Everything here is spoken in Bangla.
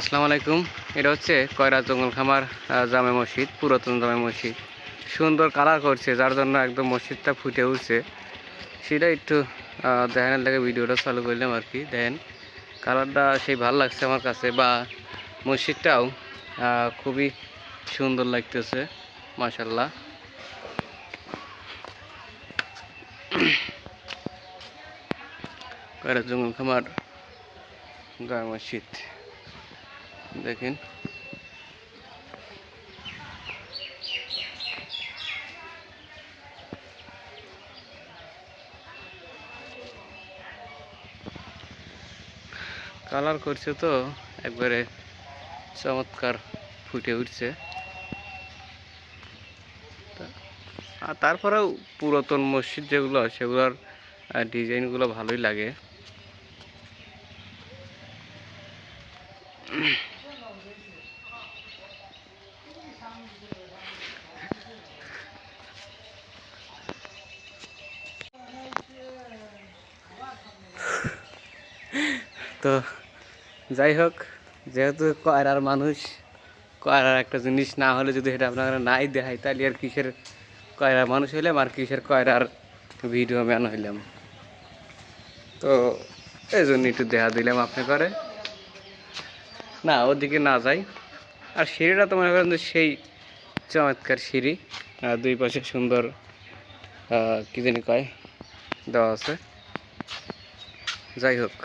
আসসালামু আলাইকুম। এটা হচ্ছে কয়রা জঙ্গল খামার জামে মসজিদ, পুরাতন জামে মসজিদ। সুন্দর কালার করছে, যার জন্য একদম মসজিদটা ফুটে উঠছে। সেটা একটু দেখানোর লাগে ভিডিওটা চালু করলাম আর কি। দেখেন, কালারটা সেই ভালো লাগছে আমার কাছে, বা মসজিদটাও খুবই সুন্দর লাগতেছে মাশাল্লাহ কয়রা জঙ্গল খামার, জামে মসজিদ। দেখেন। কালার করছে তো, একবারে চমৎকার ফুটে উঠছে। আর তারপরেও পুরাতন মসজিদ যেগুলো সেগুলোর ডিজাইনগুলো ভালোই লাগে। তো যাই হোক, যেহেতু কয়রার মানুষ, কয়রার একটা জিনিস না হলে যদি এটা আপনারা নাই দেখাই, তাহলে আর কিসের কয়রার মানুষ হইলাম আর কিসের কয়রার ভিডিও ম্যান হইলাম? তো এই জন্য একটু দেখা দিলাম আপনি করে না, ওদিকে না যাই। আর সিঁড়িটা তো মনে করেন যে সেই চমৎকার সিঁড়ি, আর দুই পাশে সুন্দর কি জানি কয়, দেওয়া আছে। যাই হোক।